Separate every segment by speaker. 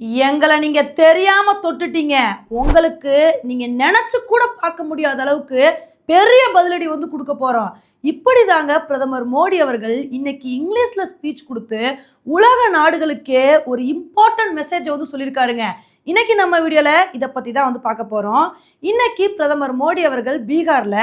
Speaker 1: எங்களை நீங்க தெரியாம தொட்டுட்டீங்க. உங்களுக்கு நீங்க நினைச்சு கூட பார்க்க முடியாத அளவுக்கு பெரிய பதிலடி வந்து கொடுக்க போறோம். இப்படிதாங்க பிரதமர் மோடி அவர்கள் இன்னைக்கு இங்கிலீஷ்ல ஸ்பீச் கொடுத்து உலக நாடுகளுக்கே ஒரு இம்பார்ட்டன்ட் மெசேஜை வந்து சொல்லியிருக்காருங்க. இன்னைக்கு நம்ம வீடியோல இதை பத்தி தான் வந்து பார்க்க போறோம். இன்னைக்கு பிரதமர் மோடி அவர்கள் பீகார்ல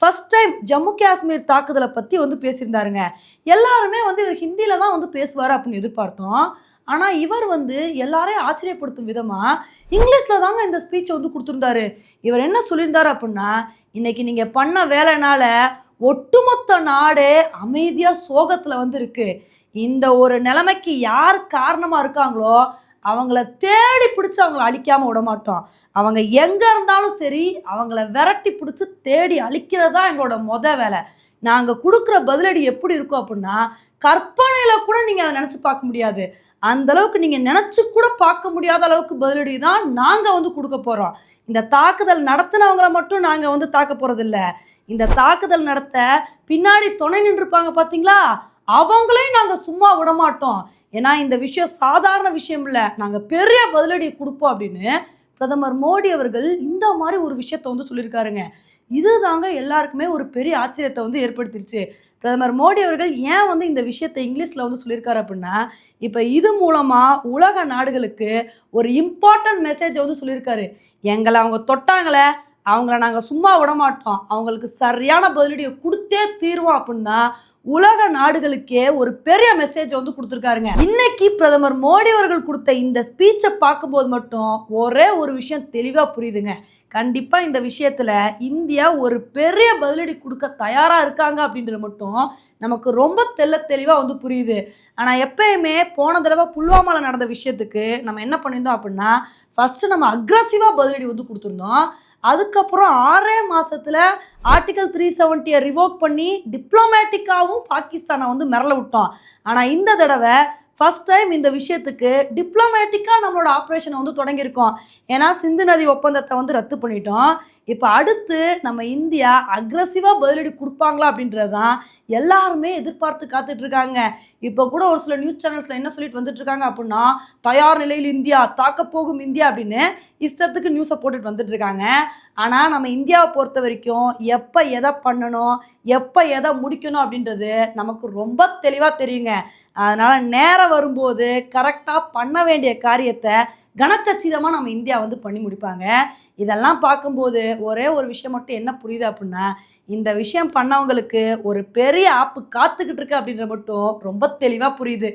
Speaker 1: ஃபஸ்ட் டைம் ஜம்மு காஷ்மீர் தாக்குதலை பத்தி வந்து பேசியிருந்தாருங்க. எல்லாருமே வந்து இவர் ஹிந்தியில தான் வந்து பேசுவார் அப்படின்னு எதிர்பார்த்தோம். ஆனால் இவர் வந்து எல்லாரையும் ஆச்சரியப்படுத்தும் விதமாக இங்கிலீஷில் தாங்க இந்த ஸ்பீச்சை வந்து கொடுத்துருந்தாரு. இவர் என்ன சொல்லியிருந்தார் அப்படின்னா இன்னைக்கு நீங்கள் பண்ண வேலைனால ஒட்டுமொத்த நாடே அமைதியாக சோகத்தில் வந்துருக்கு. இந்த ஒரு நிலைமைக்கு யார் காரணமாக இருக்காங்களோ அவங்கள தேடி பிடிச்சி அவங்கள அழிக்காமல் விட மாட்டோம். அவங்க எங்கே இருந்தாலும் சரி அவங்கள விரட்டி பிடிச்சி தேடி அழிக்கிறது தான் எங்களோட மொத வேலை. நாங்கள் கொடுக்குற பதிலடி எப்படி இருக்கும் அப்படின்னா கற்பனையில் கூட நீங்கள் அதை நினச்சி பார்க்க முடியாது. அந்த அளவுக்கு நீங்கள் நினச்சி கூட பார்க்க முடியாத அளவுக்கு பதிலடி தான் நாங்கள் வந்து கொடுக்க போகிறோம் இந்த தாக்குதல் நடத்தினவங்கள மட்டும் நாங்கள் வந்து தாக்க போகிறதில்ல இந்த தாக்குதல் நடத்த பின்னாடி துணை நின்றுருப்பாங்க பார்த்தீங்களா அவங்களையும் நாங்கள் சும்மா விட மாட்டோம் ஏன்னா இந்த விஷயம் சாதாரண விஷயம் இல்லை. நாங்கள் பெரிய பதிலடி கொடுப்போம் அப்படின்னு பிரதமர் மோடி அவர்கள் இந்த மாதிரி ஒரு விஷயத்த வந்து சொல்லியிருக்காருங்க. இதுதாங்க எல்லாருக்குமே ஒரு பெரிய ஆச்சரியத்தை வந்து ஏற்படுத்திருச்சு. பிரதமர் மோடி அவர்கள் ஏன் வந்து இந்த விஷயத்தை இங்கிலீஷில் வந்து சொல்லியிருக்காரு அப்படின்னா இப்போ இது மூலமாக உலக நாடுகளுக்கு ஒரு இம்பார்ட்டன்ட் மெசேஜை வந்து சொல்லியிருக்காரு. எங்களை அவங்க தொட்டாங்களே அவங்கள நாங்கள் சும்மா விட மாட்டோம் அவங்களுக்கு சரியான பதிலடியை கொடுத்தே தீர்வோம் அப்படின்னா உலக நாடுகளுக்கே ஒரு பெரிய மெசேஜ் வந்து கொடுத்துருக்காருங்க. இன்னைக்கு பிரதமர் மோடி அவர்கள் கொடுத்த இந்த ஸ்பீச்சை பார்க்கும்போது மட்டும் ஒரே ஒரு விஷயம் தெளிவாக புரியுதுங்க. கண்டிப்பாக இந்த விஷயத்தில் இந்தியா ஒரு பெரிய பதிலடி கொடுக்க தயாராக இருக்காங்க அப்படின்றது மட்டும் நமக்கு ரொம்ப தெள்ள தெளிவாக வந்து புரியுது. ஆனால் எப்பயுமே போன தடவை புல்வாமாவில் நடந்த விஷயத்துக்கு நம்ம என்ன பண்ணியிருந்தோம் அப்படின்னா ஃபஸ்ட்டு நம்ம அக்ரஸிவாக பதிலடி வந்து கொடுத்துருந்தோம். அதுக்கப்புறம் ஆறே மாதத்தில் ஆர்டிகல் த்ரீ செவன்ட்டியை ரிவோக் பண்ணி டிப்ளமேட்டிக்காகவும் பாகிஸ்தானை வந்து மிரள விட்டோம். ஆனால் இந்த தடவை ஃபஸ்ட் டைம் இந்த விஷயத்துக்கு டிப்ளமேட்டிக்காக நம்மளோட ஆப்ரேஷனை வந்து தொடங்கியிருக்கோம். ஏன்னா சிந்து நதி ஒப்பந்தத்தை வந்து ரத்து பண்ணிட்டோம். இப்போ அடுத்து நம்ம இந்தியா அக்ரஸிவாக பதிலடி கொடுப்பாங்களா அப்படின்றது தான் எல்லாருமே எதிர்பார்த்து காத்துட்ருக்காங்க இப்போ கூட ஒரு சில நியூஸ் சேனல்ஸில் என்ன சொல்லிட்டு வந்துட்டுருக்காங்க அப்படின்னா தயார் நிலையில் இந்தியா தாக்கப்போகும் இந்தியா அப்படின்னு இஷ்டத்துக்கு நியூஸை போட்டுட்டு வந்துட்டுருக்காங்க ஆனால் நம்ம இந்தியாவை பொறுத்த வரைக்கும் எப்போ எதை பண்ணணும் எப்போ எதை முடிக்கணும் அப்படின்றது நமக்கு ரொம்ப தெளிவாக தெரியுங்க. அதனால் நேரம் வரும்போது கரெக்டாக பண்ண வேண்டிய காரியத்தை கனக்கச்சிதமாக நம்ம இந்தியா வந்து பண்ணி முடிப்பாங்க. இதெல்லாம் பார்க்கும்போது ஒரே ஒரு விஷயம் மட்டும் என்ன புரியுது அப்படின்னா இந்த விஷயம் பண்ணவங்களுக்கு ஒரு பெரிய ஆப்பு காத்துக்கிட்டு இருக்கு அப்படின்ற மட்டும் ரொம்ப தெளிவாக புரியுது.